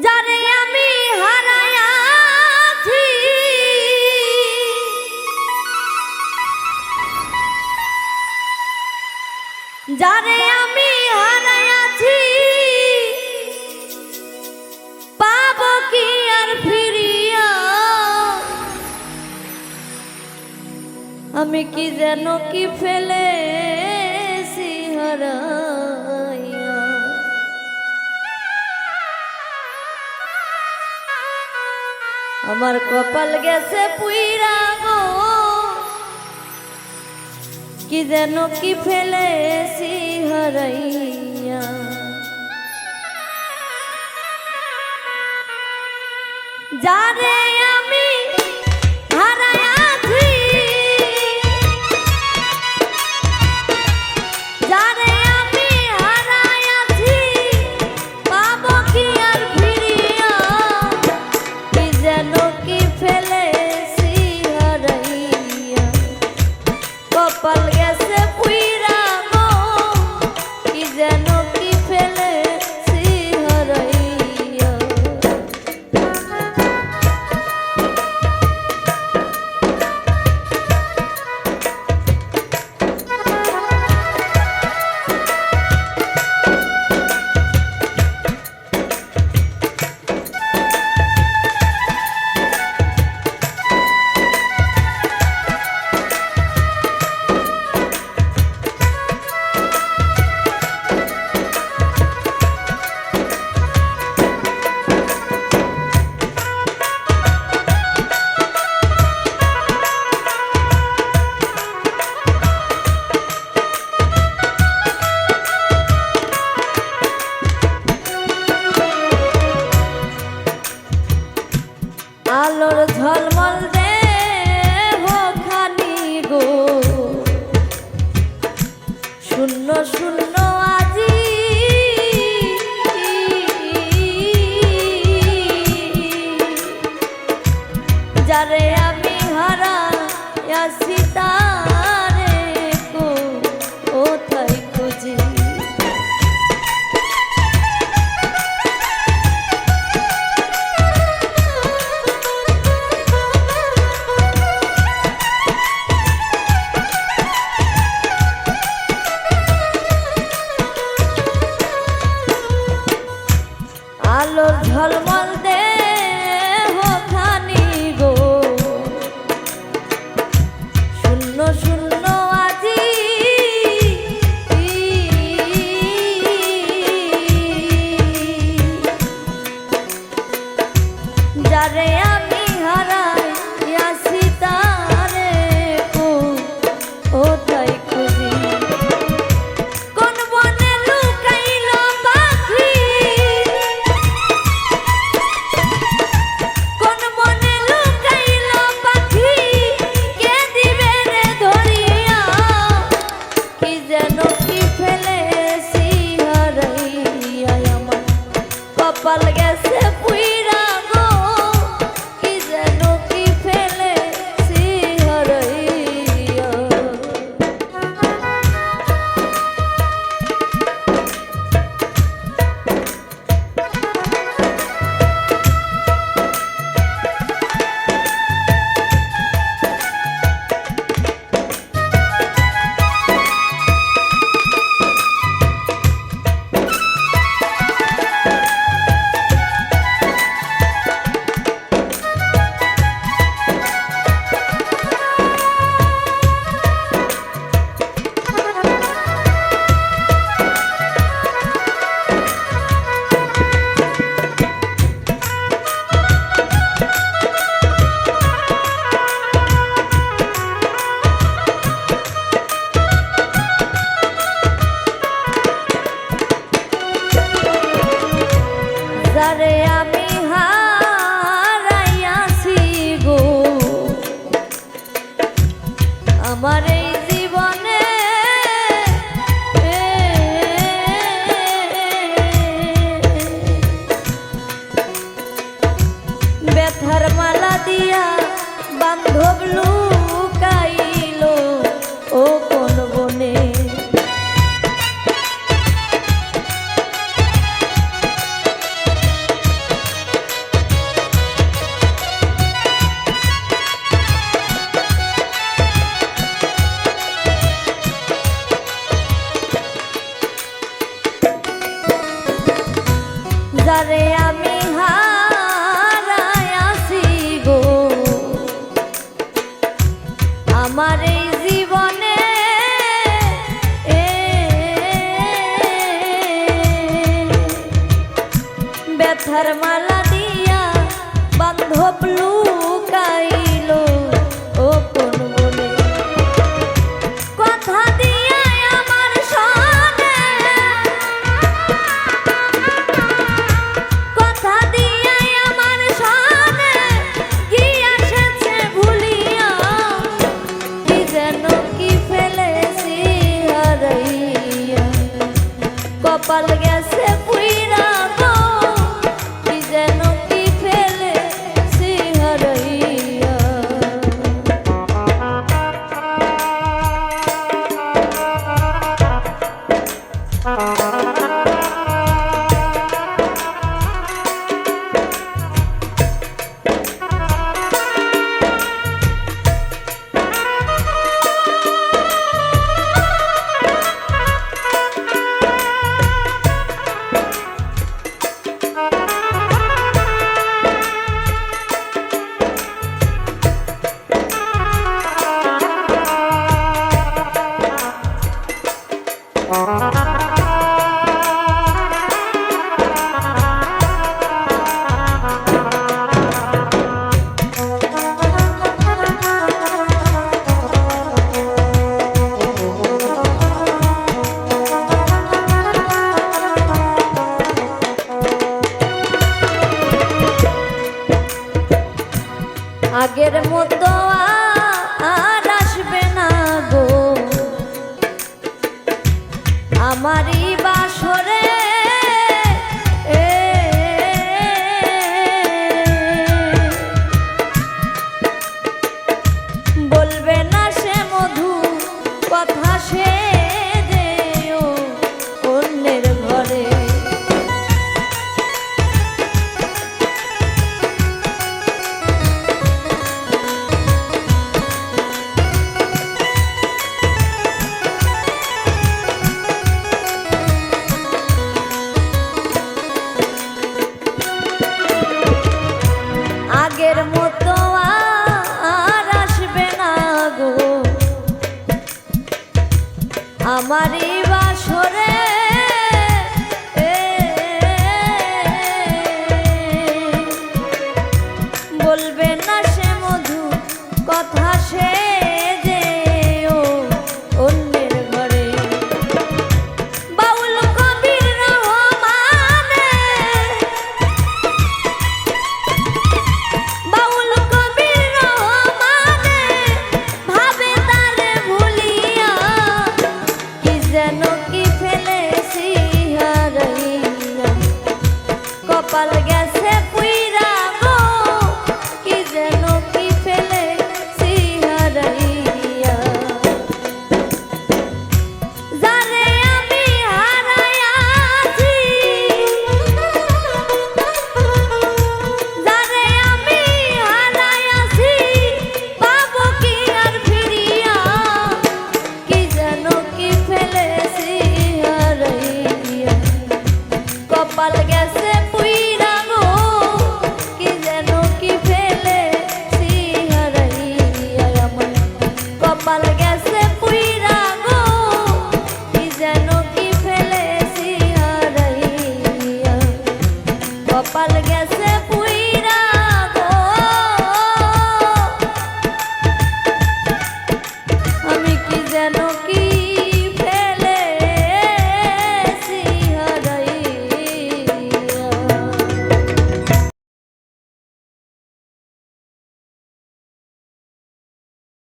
যারে আমি হারাইয়াছি যারে পাব কি আর ফিরিয়া? আমি কি যেন কি ফেলেছি হারা আমার কপাল গেছে পুইরা গো। কি যেন কি ফেলেছি হরাইয়া। যারে আমি ঝলমল দে love me কপাল গেছে পুইরা গো কি যেন কি ফেলে সিহরইয়া Thank somebody না সে মধু কথা সে